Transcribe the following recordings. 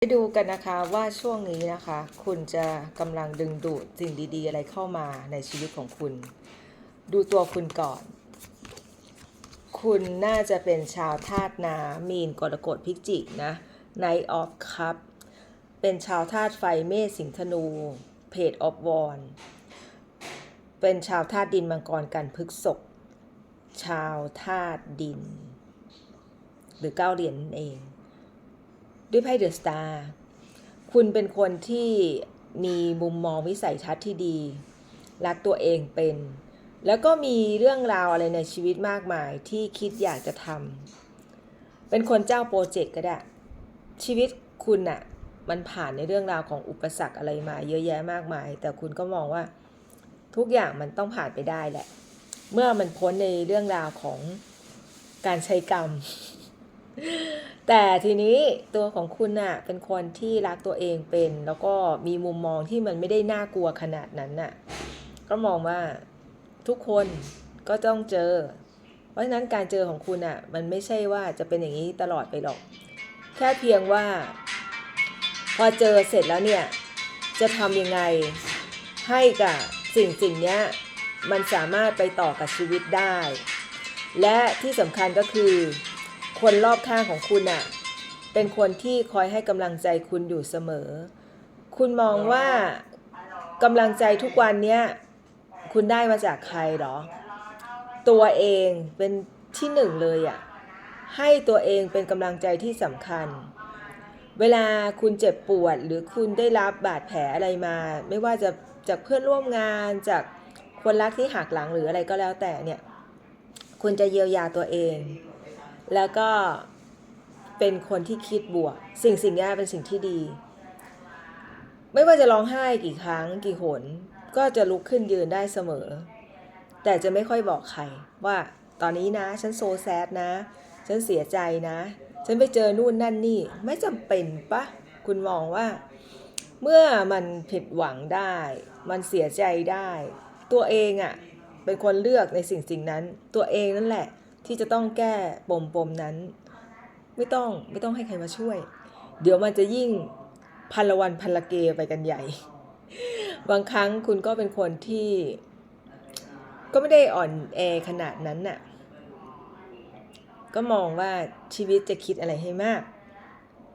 ไปดูกันนะคะว่าช่วงนี้นะคะ คุณจะกำลังดึงดูดสิ่งดี ๆ อะไรเข้ามาในชีวิตของคุณ ดูตัวคุณก่อน คุณน่าจะเป็นชาวธาตุน้ำมีนกรกฎพิจิกนะ Night of Cup เป็นชาวธาตุไฟเมษสิงธนู Page of w a n เป็นชาวธาตุดินมังกรกันพฤกษกชาวธาตุดิน หรือเก้าเหรียญนั่นเอง ด้วยไพ่เดอะสตาร์คุณเป็นคนที่มีมุมมองวิสัยทัศน์ที่ดี รักตัวเองเป็น แล้วก็มีเรื่องราวอะไรในชีวิตมากมายที่คิดอยากจะทำเป็นคนเจ้าโปรเจกต์ก็ได้ ชีวิตคุณอะมันผ่านในเรื่องราวของอุปสรรคอะไรมา เยอะแยะมากมาย แต่คุณก็มองว่าทุกอย่างมันต้องผ่านไปได้แหละ เมื่อมันพ้นในเรื่องราวของการใช้กรรม แต่ทีนี้ตัวของคุณน่ะเป็นคนที่รักตัวเองเป็น แล้วก็มีมุมมองที่มันไม่ได้น่ากลัวขนาดนั้นน่ะ ก็มองว่าทุกคนก็ต้องเจอ เพราะฉะนั้นการเจอของคุณอะ มันไม่ใช่ว่าจะเป็นอย่างนี้ตลอดไปหรอก แค่เพียงว่า พอเจอเสร็จแล้วเนี่ย จะทำยังไงให้กับสิ่งสิ่งนี้มันสามารถไปต่อกับชีวิตได้ และที่สำคัญก็คือ คนรอบข้างของคุณอะเป็นคนที่คอยให้กำลังใจคุณอยู่เสมอ คุณมองว่ากำลังใจทุกวันเนี้ยคุณได้มาจากใครหรอ ตัวเองเป็นที่หนึ่งเลยอะให้ตัวเองเป็นกำลังใจที่สำคัญ เวลาคุณเจ็บปวดหรือคุณได้รับบาดแผลอะไรมา ไม่ว่าจะจากเพื่อนร่วมงานจากคนรักที่หักหลังหรืออะไรก็แล้วแต่เนี่ย คุณจะเยียวยาตัวเอง แล้วก็เป็นคนที่คิดบวก สิ่งสิ่งนี้เป็นสิ่งที่ดี ไม่ว่าจะร้องไห้กี่ครั้งกี่หน ก็จะลุกขึ้นยืนได้เสมอ แต่จะไม่ค่อยบอกใครว่าตอนนี้นะฉันโซแซดนะ ฉันเสียใจนะ ฉันไปเจอนู่นนั่นนี่ ไม่จำเป็นปะคุณมองว่า เมื่อมันผิดหวังได้ มันเสียใจได้ ตัวเองอะ่ะเป็นคนเลือกในสิ่งสิ่งนั้น ตัวเองนั่นแหละ ที่จะต้องแก้ปมปมนั้น ไม่ต้องไม่ต้องให้ใครมาช่วย เดี๋ยวมันจะยิ่งพันละวันพันละเกไปกันใหญ่ บางครั้งคุณก็เป็นคนที่ ก็ไม่ได้อ่อนแอขนาดนั้นน่ะก็มองว่าชีวิตจะคิดอะไรให้มาก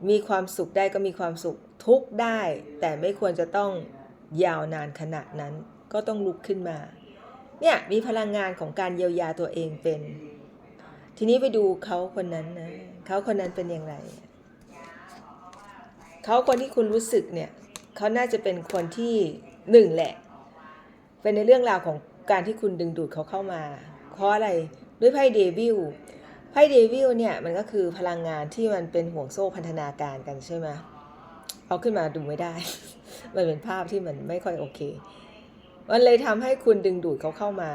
มีความสุขได้ก็มีความสุขทุกข์ได้ แต่ไม่ควรจะต้องยาวนานขนาดนั้น ก็ต้องลุกขึ้นมา เนี่ยมีพลังงานของการเยียวยาตัวเองเป็น ทีนี้ไปดูเขาคนนั้นนะเขาคนนั้นเป็นอย่างไร เขาคนที่คุณรู้สึกเนี่ยเขาน่าจะเป็นคนที่หนึ่งแหละ เป็นในเรื่องราวของการที่คุณดึงดูดเขาเข้ามา เพราะอะไรด้วยไพ่เดวิลไพ่เดวิลเนี่ยมันก็คือพลังงานที่มันเป็นห่วงโซ่พันธนาการกันใช่ไหมเอาขึ้นมาดูไม่ได้ มันเป็นภาพที่มันไม่ค่อยโอเค มันเลยทำให้คุณดึงดูดเขาเข้ามา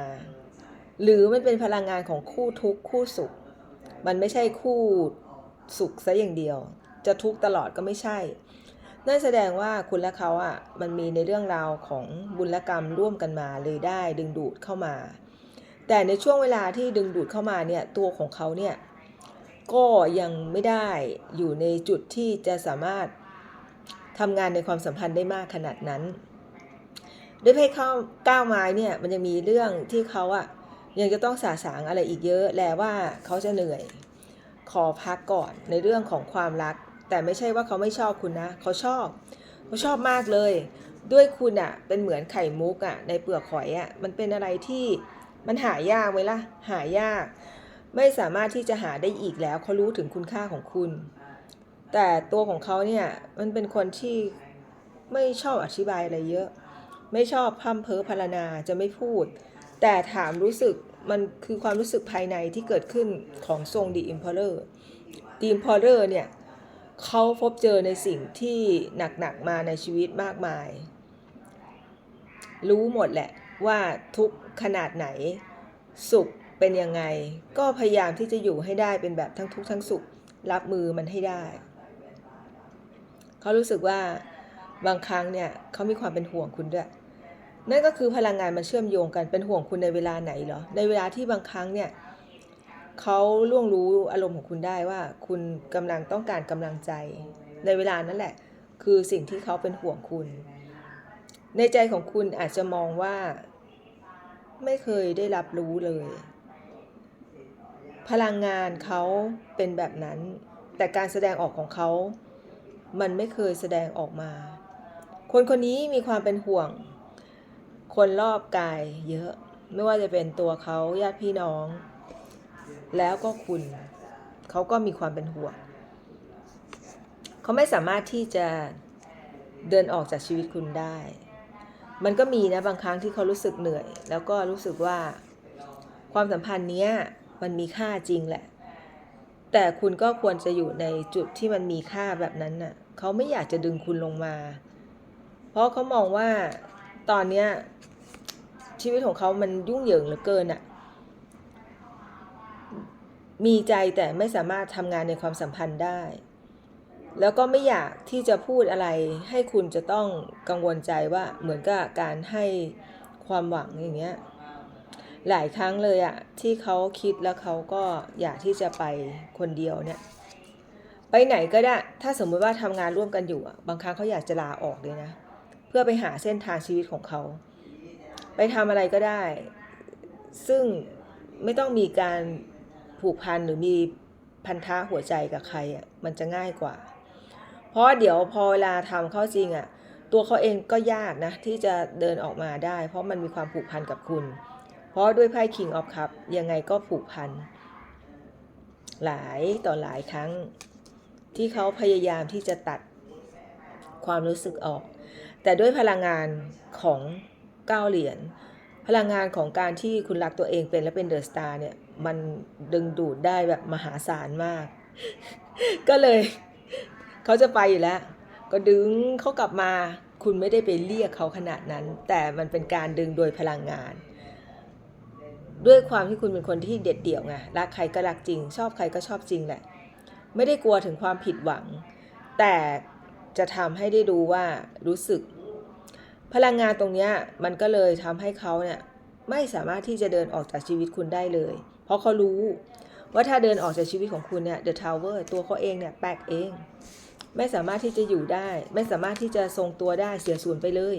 หรือมันเป็นพลังงานของคู่ทุกข์คู่สุข มันไม่ใช่คู่สุขซะอย่างเดียว จะทุกข์ตลอดก็ไม่ใช่ นั่นแสดงว่าคุณและเขาอะมันมีในเรื่องราวของบุญกรรมร่วมกันมาเลยได้ดึงดูดเข้ามา แต่ในช่วงเวลาที่ดึงดูดเข้ามาเนี่ยตัวของเขาเนี่ยก็ยังไม่ได้อยู่ในจุดที่จะสามารถทำงานในความสัมพันธ์ได้มากขนาดนั้น ด้วยไพ่เข้าก้าวไม้เนี่ยมันยังมีเรื่องที่เขาอะ ยังจะต้องสาสางอะไรอีกเยอะแลว่าเขาจะเหนื่อย ขอพักก่อนในเรื่องของความรัก แต่ไม่ใช่ว่าเขาไม่ชอบคุณนะเขาชอบเขาชอบมากเลย ด้วยคุณอะเป็นเหมือนไข่มุกอะในเปลือกหอยอะมันเป็นอะไรที่มันหายากไหมล่ะหายาก ไม่สามารถที่จะหาได้อีกแล้วเขารู้ถึงคุณค่าของคุณ แต่ตัวของเขาเนี่ยมันเป็นคนที่ไม่ชอบอธิบายอะไรเยอะ ไม่ชอบพัมเพอพรรณนาจะไม่พูด แต่ถามรู้สึก มันคือความรู้สึกภายในที่เกิดขึ้นของทรงดีอิมพอร์เรอร์ดีอิมพอร์เรอร์เนี่ยเขาพบเจอในสิ่งที่หนักๆมาในชีวิตมากมาย รู้หมดแหละว่าทุกข์ขนาดไหนสุขเป็นยังไง ก็พยายามที่จะอยู่ให้ได้เป็นแบบทั้งทุกข์ทั้งสุข รับมือมันให้ได้ เขารู้สึกว่าบางครั้งเนี่ยเขามีความเป็นห่วงคุณด้วย นั่นก็คือพลังงานมันเชื่อมโยงกันเป็นห่วงคุณในเวลาไหนเหรอ ในเวลาที่บางครั้งเนี่ยเขาล่วงรู้อารมณ์ของคุณได้ว่า คุณกำลังต้องการกำลังใจ ในเวลานั้นแหละ คือสิ่งที่เขาเป็นห่วงคุณ ในใจของคุณอาจจะมองว่า ไม่เคยได้รับรู้เลย พลังงานเขาเป็นแบบนั้น แต่การแสดงออกของเขา มันไม่เคยแสดงออกมา คนคนนี้มีความเป็นห่วง คนรอบกายเยอะ ไม่ว่าจะเป็นตัวเขาญาติพี่น้อง แล้วก็คุณ เขาก็มีความเป็นห่วงเขาไม่สามารถที่จะเดินออกจากชีวิตคุณได้ มันก็มีนะบางครั้งที่เขารู้สึกเหนื่อย แล้วก็รู้สึกว่าความสัมพันธ์เนี้ยมันมีค่าจริงแหละ แต่คุณก็ควรจะอยู่ในจุดที่มันมีค่าแบบนั้นน่ะ เขาไม่อยากจะดึงคุณลงมา เพราะเขามองว่าตอนเนี้ย ชีวิตของเขามันยุ่งเหยิงเหลือเกินอะมีใจแต่ไม่สามารถทำงานในความสัมพันธ์ได้ แล้วก็ไม่อยากที่จะพูดอะไรให้คุณจะต้องกังวลใจว่าเหมือนกับการให้ความหวังอย่างเงี้ยหลายครั้งเลยอะที่เขาคิดแล้วเขาก็อยากที่จะไปคนเดียวเนี่ย ไปไหนก็ได้ ถ้าสมมติว่าทำงานร่วมกันอยู่บางครั้งเขาอยากจะลาออกเลยนะ เพื่อไปหาเส้นทางชีวิตของเขา ไปทำอะไรก็ได้ ซึ่งไม่ต้องมีการผูกพันหรือมีพันธะหัวใจกับใครอะมันจะง่ายกว่า เพราะเดี๋ยวพอเวลาทำเข้าจริงอะตัวเขาเองก็ยากนะ ที่จะเดินออกมาได้ เพราะมันมีความผูกพันกับคุณ เพราะด้วยไพ่ King of Cup ยังไงก็ผูกพัน หลายต่อหลายครั้ง ที่เขาพยายามที่จะตัดความรู้สึกออก แต่ด้วยพลังงานของ เก้าเหรียญพลังงานของการที่คุณรักตัวเองเป็นและเป็นเดอะสตาร์เนี่ย มันดึงดูดได้แบบมหาศาลมาก ก็เลยเขาจะไปอยู่แล้ว ก็ดึงเขากลับมา คุณไม่ได้ไปเรียกเขาขนาดนั้น แต่มันเป็นการดึงโดยพลังงาน ด้วยความที่คุณเป็นคนที่เด็ดเดี่ยวไงรักใครก็รักจริง ชอบใครก็ชอบจริงแหละ ไม่ได้กลัวถึงความผิดหวัง แต่จะทำให้ได้ดูว่ารู้สึก พลังงานตรงนี้มันก็เลยทำให้เขาเนี่ยไม่สามารถที่จะเดินออกจากชีวิตคุณได้เลย เพราะเขารู้ว่าถ้าเดินออกจากชีวิตของคุณเนี่ย The Tower ตัวเขาเองเนี่ยแปลกเอง ไม่สามารถที่จะอยู่ได้ ไม่สามารถที่จะทรงตัวได้เสียสูญไปเลย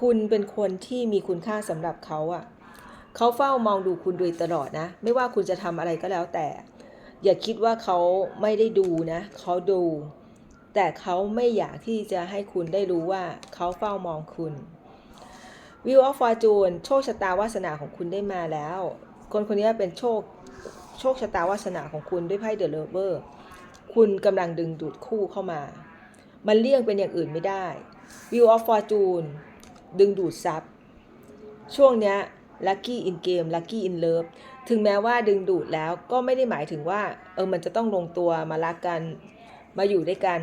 คุณเป็นคนที่มีคุณค่าสำหรับเขาอะเขาเฝ้ามองดูคุณโดยตลอดนะ ไม่ว่าคุณจะทำอะไรก็แล้วแต่ อย่าคิดว่าเขาไม่ได้ดูนะ เขาดู แต่เขาไม่อยากที่จะให้คุณได้รู้ว่าเขาเฝ้ามองคุณ View of Fortune โชคชะตาวาสนาของคุณได้มาแล้ว คนคนนี้เป็นโชคโชคชะตาวาสนาของคุณด้วยไพ่ The Lover คุณกำลังดึงดูดคู่เข้ามา มันเลี่ยงเป็นอย่างอื่นไม่ได้ View of Fortune ดึงดูดทรัพย์ช่วงเนี้ย Lucky in Game Lucky in Love ถึงแม้ว่าดึงดูดแล้วก็ไม่ได้หมายถึงว่าเออมันจะต้องลงตัวมารักกัน มาอยู่ด้วยกัน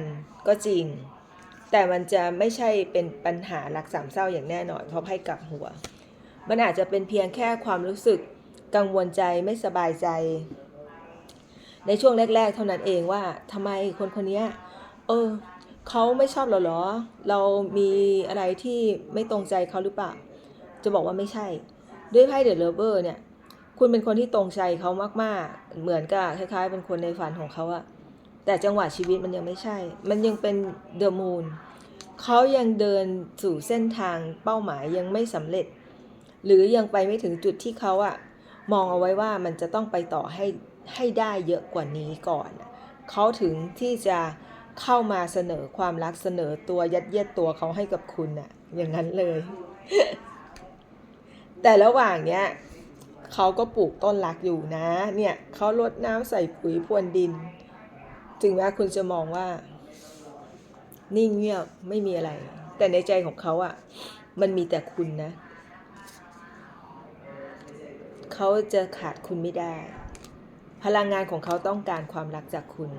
ก็จริง แต่มันจะไม่ใช่เป็นปัญหารักสามเศร้าอย่างแน่นอนเพราะไพ่กลับหัว มันอาจจะเป็นเพียงแค่ความรู้สึกกังวลใจไม่สบายใจ ในช่วงแรก ๆ เท่านั้นเองว่าทำไมคนคนนี้เออเขาไม่ชอบเราเหรอ เรามีอะไรที่ไม่ตรงใจเขาหรือเปล่า จะบอกว่าไม่ใช่ ด้วยไพ่เดอะเลเวอร์เนี่ย คุณเป็นคนที่ตรงใจเขามากๆ เหมือนกับคล้ายๆ เป็นคนในฝันของเขาอะ แต่จังหวะชีวิตมันยังไม่ใช่ มันยังเป็นเดอะมูนเขายังเดินสู่เส้นทางเป้าหมายยังไม่สำเร็จ หรือยังไปไม่ถึงจุดที่เขาอะมองเอาไว้ว่ามันจะต้องไปต่อให้ให้ได้เยอะกว่านี้ก่อนเขาถึงที่จะเข้ามาเสนอความรักเสนอตัวยัดเยียดตัวเขาให้กับคุณอะอย่างนั้นเลย แต่ระหว่างเนี้ยเขาก็ปลูกต้นรักอยู่นะ เนี่ยเขาลดน้ำใส่ปุ๋ยพรวนดิน ถึงแม้คุณจะมองว่า นิ่งเงียบไม่มีอะไร แต่ในใจของเขาอะ่ะ มันมีแต่คุณนะ เขาจะขาดคุณไม่ได้ พลังงานของเขาต้องการความรักจากคุณ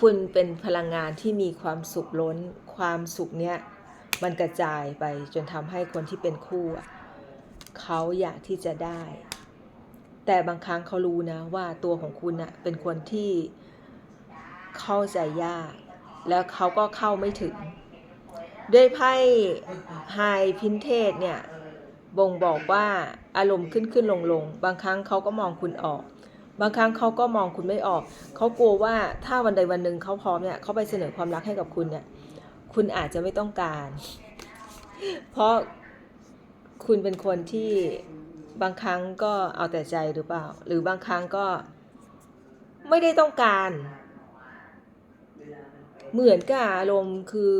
คุณเป็นพลังงานที่มีความสุขล้น ความสุขเนี้ยมันกระจายไปจนทำให้คนที่เป็นคู่เขาอยากที่จะได้ แต่บางครั้งเขารู้นะว่าตัวของคุณอะเป็นคนที่ เข้าใจยาก แล้วเขาก็เข้าไม่ถึง ด้วยไพ่ไฮพินเทสเนี่ยบ่งบอกว่าอารมณ์ขึ้นขึ้นลงลงบางครั้งเขาก็มองคุณออก บางครั้งเขาก็มองคุณไม่ออก เขากลัวว่าถ้าวันใดวันหนึ่งเขาพร้อมเนี่ยเขาไปเสนอความรักให้กับคุณเนี่ยคุณอาจจะไม่ต้องการ เพราะคุณเป็นคนที่บางครั้งก็เอาแต่ใจหรือเปล่า หรือบางครั้งก็ไม่ได้ต้องการ เหมือนกับอารมณ์คือ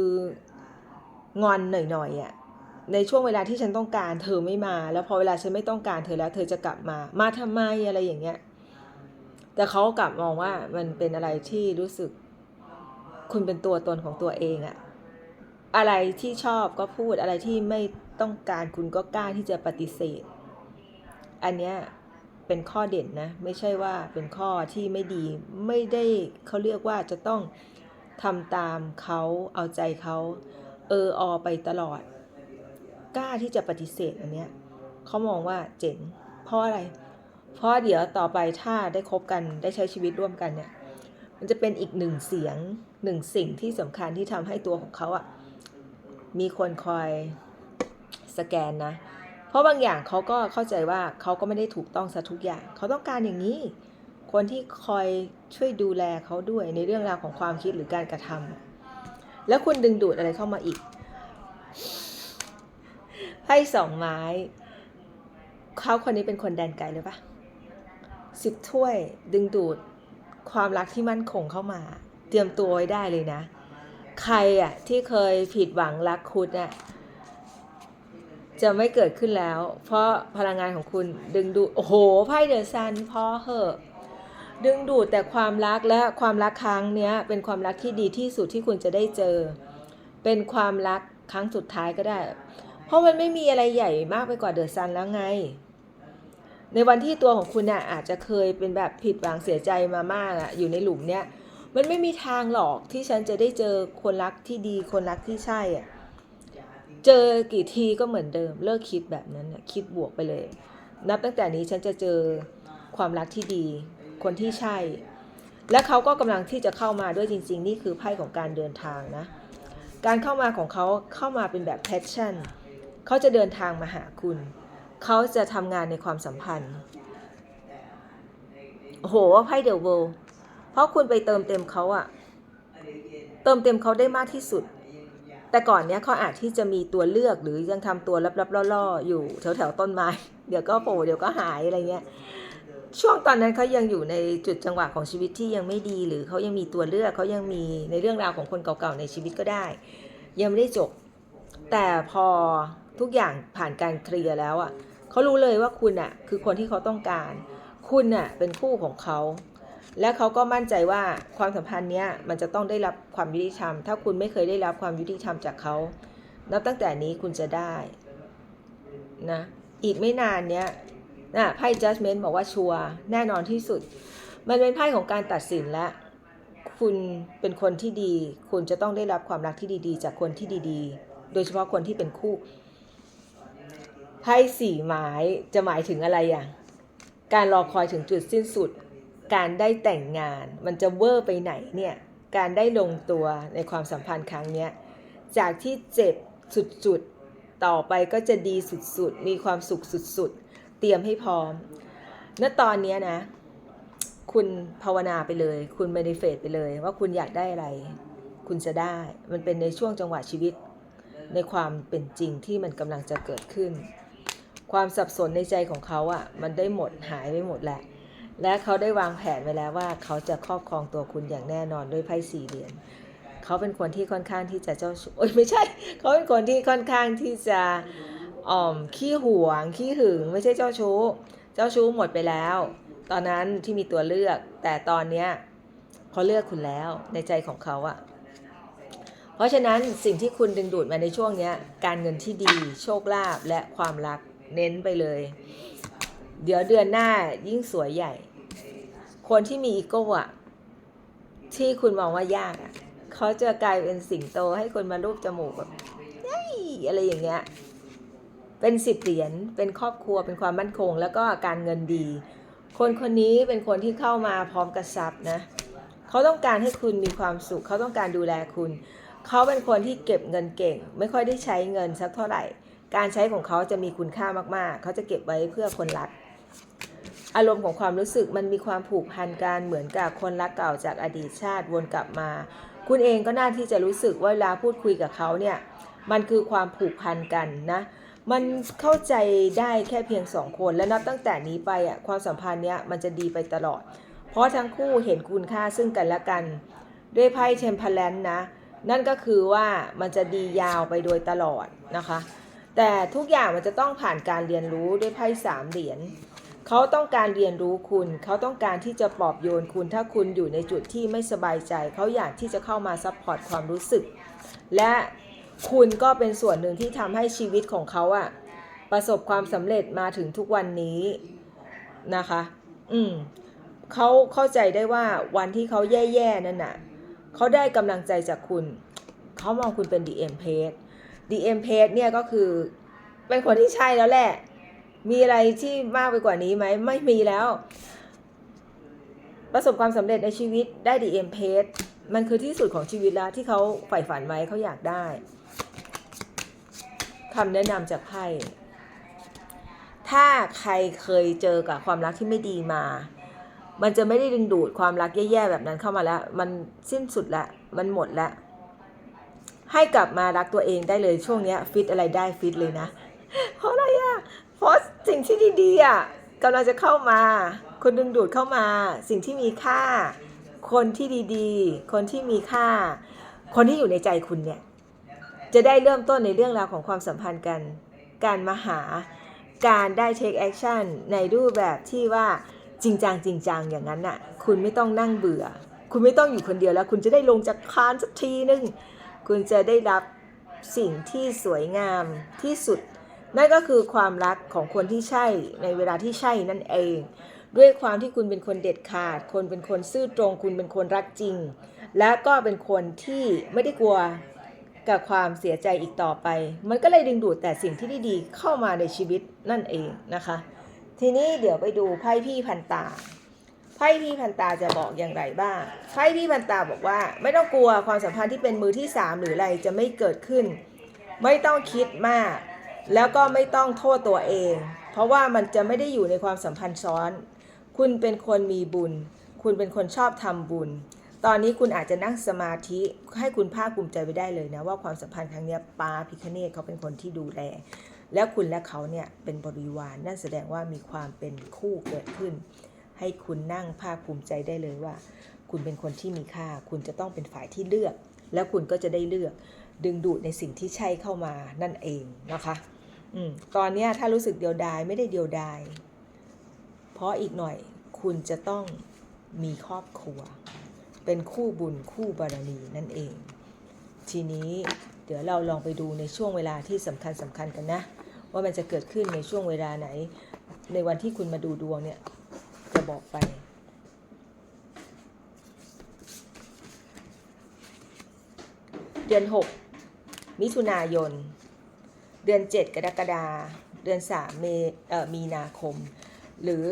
งอนหน่อยๆอะในช่วงเวลาที่ฉันต้องการเธอไม่มา แล้วพอเวลาฉันไม่ต้องการเธอแล้ว เธอจะกลับมา มาทำไมอะไรอย่างเงี้ย แต่เขากลับมองว่ามันเป็นอะไรที่รู้สึก คุณเป็นตัวตนของตัวเองอะอะไรที่ชอบก็พูดอะไรที่ไม่ต้องการคุณก็กล้าที่จะปฏิเสธ อันเนี้ยเป็นข้อเด่นนะ ไม่ใช่ว่าเป็นข้อที่ไม่ดี ไม่ได้เขาเรียกว่าจะต้อง ทำตามเขาเอาใจเขาเอออไปตลอด กล้าที่จะปฏิเสธอันเนี้ยเขามองว่าเจ๋งเพราะอะไร เพราะเดี๋ยวต่อไปถ้าได้คบกันได้ใช้ชีวิตร่วมกันเนี่ยมันจะเป็นอีกหนึ่งเสียงหนึ่งสิ่งที่สำคัญที่ทำให้ตัวของเขาอะมีคนคอยสแกนนะ เพราะบางอย่างเขาก็เข้าใจว่าเขาก็ไม่ได้ถูกต้องซะทุกอย่าง เขาต้องการอย่างนี้ คนที่คอยช่วยดูแลเขาด้วยในเรื่องราวของความคิดหรือการกระทำแล้วคุณดึงดูดอะไรเข้ามาอีกไพ่สองไม้เขาคนนี้เป็นคนแดนไกลเลยปะสิบถ้วยดึงดูดความรักที่มั่นคงเข้ามา เตรียมตัวไว้ได้เลยนะ ใครอะที่เคยผิดหวังรักคุณน่ะจะไม่เกิดขึ้นแล้ว เพราะพลังงานของคุณดึงดูดโอ้โห ไพ่เดอะซันพอเหอะ ดึงดูดแต่ความรักและความรักครั้งเนี้ยเป็นความรักที่ดีที่สุดที่คุณจะได้เจอ เป็นความรักครั้งสุดท้ายก็ได้ เพราะมันไม่มีอะไรใหญ่มากไปกว่าเดอะซันแล้วไง ในวันที่ตัวของคุณน่ะอาจจะเคยเป็นแบบผิดหวังเสียใจมามากอะอยู่ในหลุมเนี้ยมันไม่มีทางหรอกที่ฉันจะได้เจอคนรักที่ดีคนรักที่ใช่อะเจอกี่ทีก็เหมือนเดิม เลิกคิดแบบนั้นนะคิดบวกไปเลย นับตั้งแต่นี้ฉันจะเจอความรักที่ดี คนที่ใช่ และเขาก็กำลังที่จะเข้ามาด้วยจริง ๆ นี่คือไพ่ของการเดินทางนะ การเข้ามาของเขาเข้ามาเป็นแบบ passion เขาจะเดินทางมาหาคุณ เขาจะทำงานในความสัมพันธ์โอ้โหไพ่เดอะเวิลเพราะคุณไปเติมเต็มเขาอะเติมเต็มเขาได้มากที่สุด แต่ก่อนเนี้ยเขาอาจที่จะมีตัวเลือกหรือยังทำตัวลับๆล่อๆอยู่แถวๆต้นไม้ เดี๋ยวก็โผล่เดี๋ยวก็หายอะไรเงี้ย ช่วงตอนนั้นเขายังอยู่ในจุดจังหวะของชีวิตที่ยังไม่ดี หรือเขายังมีตัวเลือกเขายังมีในเรื่องราวของคนเก่าๆในชีวิตก็ได้ ยังไม่ได้จบ แต่พอทุกอย่างผ่านการเคลียร์แล้วอะเขารู้เลยว่าคุณอะคือคนที่เขาต้องการ คุณอะเป็นคู่ของเขาและเขาก็มั่นใจว่าความสัมพันธ์เนี้ยมันจะต้องได้รับความยุติธรรม ถ้าคุณไม่เคยได้รับความยุติธรรมจากเขานับตั้งแต่นี้คุณจะได้นะอีกไม่นานเนี้ย นะไพ่ judgment บอกว่าชัวร์แน่นอนที่สุด มันเป็นไพ่ของการตัดสินและคุณเป็นคนที่ดี คุณจะต้องได้รับความรักที่ดีๆ จากคนที่ดีๆ โดยเฉพาะคนที่เป็นคู่ไพ่สี่ไม้จะหมายถึงอะไรอย่างการรอคอยถึงจุดสิ้นสุด การได้แต่งงาน มันจะเวอร์ไปไหนเนี่ย การได้ลงตัวในความสัมพันธ์ครั้งเนี้ย จากที่เจ็บสุดๆ ต่อไปก็จะดีสุดๆ มีความสุขสุดๆ รียมให้พร้อม ณ ตอนนี้นะ คุณภาวนาไปเลย คุณไม่ได้เฟดไปเลย ว่าคุณอยากได้อะไร คุณจะได้ มันเป็นในช่วงจังหวะชีวิต ในความเป็นจริงที่มันกำลังจะเกิดขึ้น ความสับสนในใจของเขาอะ่ะ มันได้หมดหายไปหมดแหละ และเขาได้วางแผนไว้แล้วว่า เขาจะครอบครองตัวคุณอย่างแน่นอนด้วยไพ่สี่เหรียญเขาเป็นคนที่ค่อนข้างที่จะเจ้าชู้โอ้ยไม่ใช่ เขาเป็นคนที่ค่อนข้างที่จะ อ่อมขี้หวง ขี้หึงไม่ใช่เจ้าชู้ เจ้าชู้หมดไปแล้ว ตอนนั้นที่มีตัวเลือก แต่ตอนเนี้ยเขาเลือกคุณแล้วในใจของเขาอะเพราะฉะนั้นสิ่งที่คุณดึงดูดมาในช่วงเนี้ย การเงินที่ดี โชคลาภและความรักเน้นไปเลย เดี๋ยวเดือนหน้ายิ่งสวยใหญ่ คนที่มีอีโก้อะที่คุณมองว่ายากอะเขาจะกลายเป็นสิงโตให้คนมารูปจมูกแบบเฮ้อะไรอย่างเงี้ย เป็นสิบเหรียญเป็นครอบครัวเป็นความมั่นคง แล้วก็การเงินดี คนคนนี้เป็นคนที่เข้ามาพร้อมกระซับนะเขาต้องการให้คุณมีความสุข เขาต้องการดูแลคุณ เขาเป็นคนที่เก็บเงินเก่ง ไม่ค่อยได้ใช้เงินสักเท่าไหร่ การใช้ของเขาจะมีคุณค่ามากๆ เขาจะเก็บไว้เพื่อคนรัก อารมณ์ของความรู้สึกมันมีความผูกพันกันเหมือนกับคนรักเก่าจากอดีตชาติวนกลับมา คุณเองก็น่าที่จะรู้สึกว่าเวลาพูดคุยกับเขาเนี่ย มันคือความผูกพันกันนะ มันเข้าใจได้แค่เพียงสองคน และนับตั้งแต่นี้ไปอะความสัมพันธ์เนี้ยมันจะดีไปตลอด เพราะทั้งคู่เห็นคุณค่าซึ่งกันและกัน ด้วยไพ่เทมเพลนนะ นั่นก็คือว่ามันจะดียาวไปโดยตลอดนะคะ แต่ทุกอย่างมันจะต้องผ่านการเรียนรู้ด้วยไพ่สามเหรียญเขาต้องการเรียนรู้คุณ เขาต้องการที่จะปลอบโยนคุณ ถ้าคุณอยู่ในจุดที่ไม่สบายใจ เขาอยากที่จะเข้ามาซัพพอร์ตความรู้สึก และ คุณก็เป็นส่วนหนึ่งที่ทำให้ชีวิตของเขาอะประสบความสำเร็จมาถึงทุกวันนี้นะคะ อืมเขาเข้าใจได้ว่าวันที่เขาแย่ๆนั่นน่ะเขาได้กำลังใจจากคุณ เขามองคุณเป็น DM page DM page เนี่ยก็คือเป็นคนที่ใช่แล้วแหละ มีอะไรที่มากไปกว่านี้ไหม ไม่มีแล้ว ประสบความสำเร็จในชีวิตได้ DM page มันคือที่สุดของชีวิตแล้วที่เขาใฝ่ฝันไว้เขาอยากได้ คำแนะนำจากไพ่ถ้าใครเคยเจอกับความรักที่ไม่ดีมา มันจะไม่ได้ดึงดูดความรักแย่ๆแบบนั้นเข้ามาแล้ว มันสิ้นสุดละมันหมดละให้กลับมารักตัวเองได้เลยช่วงนี้ฟิตอะไรได้ฟิตเลยนะ เพราะอะไรอะเพราะสิ่งที่ดีๆอะกำลังจะเข้ามา คนดึงดูดเข้ามา สิ่งที่มีค่า คนที่ดีๆ คนที่มีค่า คนที่อยู่ในใจคุณเนี่ย จะได้เริ่มต้นในเรื่องราวของความสัมพันธ์กัน การมาหา การได้ take action ในรูปแบบที่ว่าจริงจังจริงจังอย่างนั้นน่ะ คุณไม่ต้องนั่งเบื่อ คุณไม่ต้องอยู่คนเดียวแล้ว คุณจะได้ลงจากคานสักทีนึง คุณจะได้รับสิ่งที่สวยงามที่สุด นั่นก็คือความรักของคนที่ใช่ในเวลาที่ใช่นั่นเอง ด้วยความที่คุณเป็นคนเด็ดขาด คนเป็นคนซื่อตรง คุณเป็นคนรักจริง และก็เป็นคนที่ไม่ได้กลัว กับความเสียใจอีกต่อไป มันก็เลยดึงดูดแต่สิ่งที่ดีๆ เข้ามาในชีวิตนั่นเองนะคะ ทีนี้เดี๋ยวไปดูไพ่พี่พันตาไพ่พี่พันตาจะบอกอย่างไรบ้างไพ่พี่พันตาบอกว่า ไม่ต้องกลัวความสัมพันธ์ที่เป็นมือที่สามหรืออะไรจะไม่เกิดขึ้น ไม่ต้องคิดมาก แล้วก็ไม่ต้องโทษตัวเอง เพราะว่ามันจะไม่ได้อยู่ในความสัมพันธ์ซ้อน คุณเป็นคนมีบุญ คุณเป็นคนชอบทำบุญ ตอนนี้คุณอาจจะนั่งสมาธิให้คุณภาคภูมิใจไปได้เลยนะ ว่าความสัมพันธ์ครั้งนี้ป้าพิคเนตเขาเป็นคนที่ดูแล แล้วคุณและเขาเนี่ยเป็นบริวารนั่นแสดงว่ามีความเป็นคู่เกิดขึ้น ให้คุณนั่งภาคภูมิใจได้เลยว่า คุณเป็นคนที่มีค่า คุณจะต้องเป็นฝ่ายที่เลือก แล้วคุณก็จะได้เลือก ดึงดูดในสิ่งที่ใช่เข้ามานั่นเองนะคะอตอนนี้ถ้ารู้สึกเดียวดายไม่ได้เดียวดาย เพราะอีกหน่อยคุณจะต้องมีครอบครัว เป็นคู่บุญคู่บารมีนั่นเอง ทีนี้เดี๋ยวเราลองไปดูในช่วงเวลาที่สำคัญสำคัญกันนะ ว่ามันจะเกิดขึ้นในช่วงเวลาไหน ในวันที่คุณมาดูดวงเนี่ย จะบอกไปเดือน 6 มิถุนายน เดือน 7 กรกฎาเดือน3เมเอ่อมีนาคม หรือ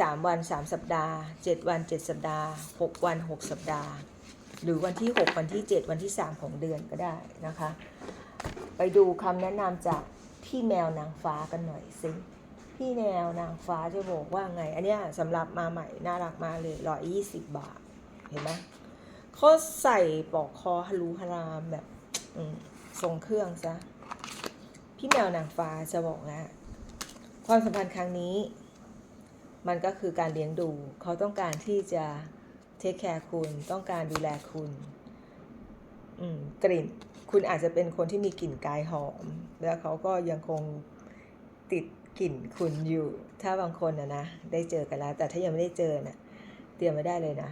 3 วัน 3 สัปดาห์ 7 วัน 7 สัปดาห์ 6 วัน 6 สัปดาห์ หรือวันที่ 6 วันที่ 7 วันที่ 3 ของเดือนก็ได้นะคะ ไปดูคำแนะนำจากพี่แมวนางฟ้ากันหน่อยสิพี่แมวนางฟ้าจะบอกว่าไง อันนี้สำหรับมาใหม่น่ารักมากเลยร้อยยี่สิบบาท เห็นไหมเขาใส่ปลอกคอฮารูฮารามแบบทรงเครื่องซะ พี่แมวนางฟ้าจะบอกนะ ความสัมพันธ์ครั้งนี้ มันก็คือการเลี้ยงดู เขาต้องการที่จะเทคแคร์คุณ ต้องการดูแลคุณกลิ่น คุณอาจจะเป็นคนที่มีกลิ่นกายหอม แล้วเขาก็ยังคงติดกลิ่นคุณอยู่ ถ้าบางคนนะนะ ได้เจอกันแล้ว แต่ถ้ายังไม่ได้เจอนะ่ะ เตรียมไว้ได้เลยนะ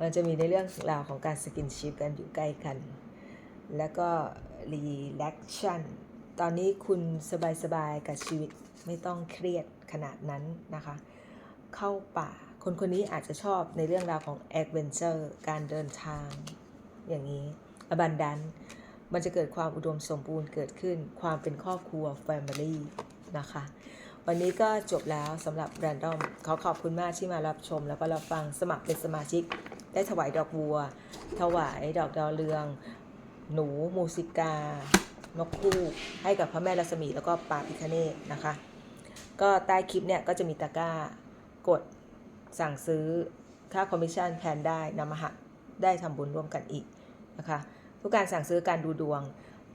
มันจะมีในเรื่องราวของการสกินชิปกันอยู่ใกล้กัน แล้วก็รีแลกชันตอนนี้คุณสบายๆกับชีวิต ไม่ต้องเครียดขนาดนั้นนะคะ เข้าป่า คนคนนี้อาจจะชอบในเรื่องราวของแอดเวนเจอร์การเดินทาง อย่างนี้อบันดันมันจะเกิดความอุดมสมบูรณ์เกิดขึ้น ความเป็นครอบครัว Family นะคะ วันนี้ก็จบแล้วสำหรับ Random ขอขอบคุณมากที่มารับชม แล้วก็รับฟังสมัครเป็นสมาชิก ได้ถวายดอกบัว ถวายดอกดาวเรือง หนูมูสิกา นกคู่ ให้กับพระแม่รัศมีแล้วก็ป่าพิคเนตนะคะ ก็ใต้คลิปเนี่ยก็จะมีตะกร้า กดสั่งซื้อค่าคอมมิชชั่นแทนได้นำมาหักได้ทำบุญร่วมกันอีกนะคะทุกการสั่งซื้อการดูดวง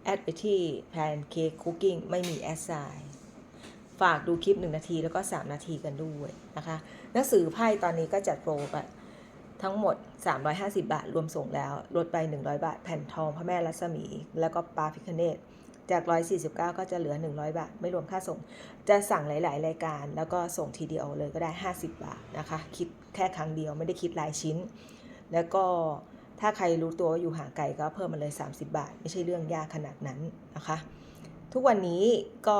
แอดไปที่แพนเค้กคุกกิ้งไม่มีแอดไซน์ฝากดูคลิป 1 นาทีแล้วก็ 3 นาทีกันด้วยนะคะ หนังสือไพ่ตอนนี้ก็จัดโปรไปทั้งหมด 350 บาท รวมส่งแล้ว ลดไป 100 บาท แผ่นทองพระแม่รัศมี แล้วก็ปลาพิคเนต จาก 149 ก็จะเหลือ 100 บาท ไม่รวมค่าส่ง จะสั่งหลาย ๆ รายการ แล้วก็ส่งทีเดียวเลยก็ได้ 50 บาทนะคะ คิดแค่ครั้งเดียวไม่ได้คิดรายชิ้น แล้วก็ถ้าใครรู้ตัวอยู่ห่างไกลก็เพิ่มมาเลย 30 บาท ไม่ใช่เรื่องยากขนาดนั้นนะคะ ทุกวันนี้ก็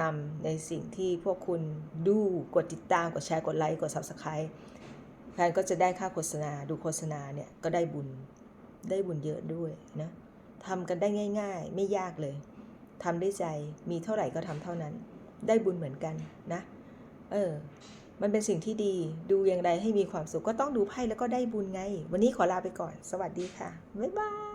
นำในสิ่งที่พวกคุณดูกดติดตามกดแชร์กดไลค์กด Subscribe แฟนก็จะได้ค่าโฆษณาดูโฆษณาเนี่ยก็ได้บุญได้บุญเยอะด้วยนะทำกันได้ง่าย ๆ ไม่ยากเลย ทำได้ใจมีเท่าไหร่ก็ทำเท่านั้น ได้บุญเหมือนกันนะ เออ มันเป็นสิ่งที่ดีดูอย่างไรให้มีความสุขก็ต้องดูไพ่แล้วก็ได้บุญไง วันนี้ขอลาไปก่อน สวัสดีค่ะ บ๊ายบาย